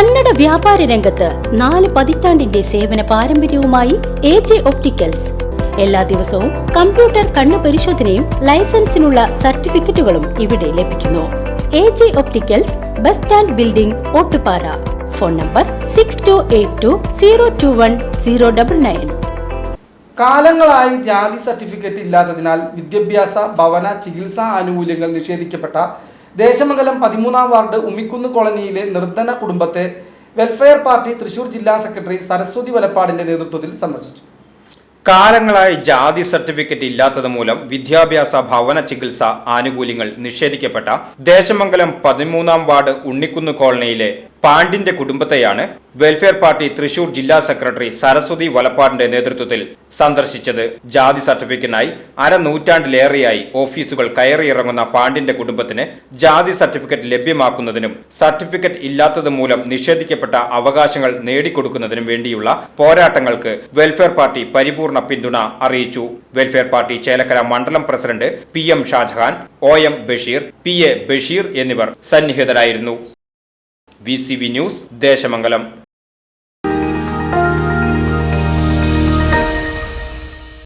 കന്നഡ വ്യാപാര രംഗത്ത് നാല് പതിറ്റാണ്ടിന്റെ സേവന പാരമ്പര്യവുമായി എ ജെ ഒപ്റ്റിക്കൽസ്. എല്ലാ ദിവസവും കമ്പ്യൂട്ടർ കണ്ണു പരിശോധനയും ലൈസൻസിനുള്ള സർട്ടിഫിക്കറ്റുകളും ഇവിടെ ലഭിക്കുന്നു. A J opticals bus stand building Ottupara. Phone number six two eight two zero two one zero double nine കാലങ്ങളായി ജാതി സർട്ടിഫിക്കറ്റ് ഇല്ലാത്തതിനാൽ വിദ്യാഭ്യാസ ഭവന ചികിത്സാ ആനുകൂല്യങ്ങൾ നിഷേധിക്കപ്പെട്ട ദേശമംഗലം പതിമൂന്നാം വാർഡ് ഉമ്മിക്കുന്ന് കോളനിയിലെ നിർധന കുടുംബത്തെ വെൽഫെയർ പാർട്ടി തൃശൂർ ജില്ലാ സെക്രട്ടറി സരസ്വതി വലപ്പാടിന്റെ നേതൃത്വത്തിൽ സന്ദർശിച്ചു. കാലങ്ങളായി ജാതി സർട്ടിഫിക്കറ്റ് ഇല്ലാത്തത് മൂലം വിദ്യാഭ്യാസ ഭവന ചികിത്സ ആനുകൂല്യങ്ങൾ നിഷേധിക്കപ്പെട്ട ദേശമംഗലം പതിമൂന്നാം വാർഡ് ഉണ്ണിക്കുന്ന് കോളനിയിലെ പാണ്ഡിന്റെ കുടുംബത്തെയാണ് വെൽഫെയർ പാർട്ടി തൃശൂർ ജില്ലാ സെക്രട്ടറി സരസ്വതി വലപ്പാടിന്റെ നേതൃത്വത്തിൽ സന്ദർശിച്ചത്. ജാതി സർട്ടിഫിക്കറ്റിനായി അരനൂറ്റാണ്ടിലേറെയായി ഓഫീസുകൾ കയറിയിറങ്ങുന്ന പാണ്ഡിന്റെ കുടുംബത്തിന് ജാതി സർട്ടിഫിക്കറ്റ് ലഭ്യമാക്കുന്നതിനും സർട്ടിഫിക്കറ്റ് ഇല്ലാത്തത് മൂലം നിഷേധിക്കപ്പെട്ട അവകാശങ്ങൾ നേടിക്കൊടുക്കുന്നതിനും വേണ്ടിയുള്ള പോരാട്ടങ്ങൾക്ക് വെൽഫെയർ പാർട്ടി പരിപൂർണ പിന്തുണ അറിയിച്ചു. വെൽഫെയർ പാർട്ടി ചേലക്കര മണ്ഡലം president P M Shajahan O M Basheer P A Basheer എന്നിവർ സന്നിഹിതരായിരുന്നു. V news Desamangalam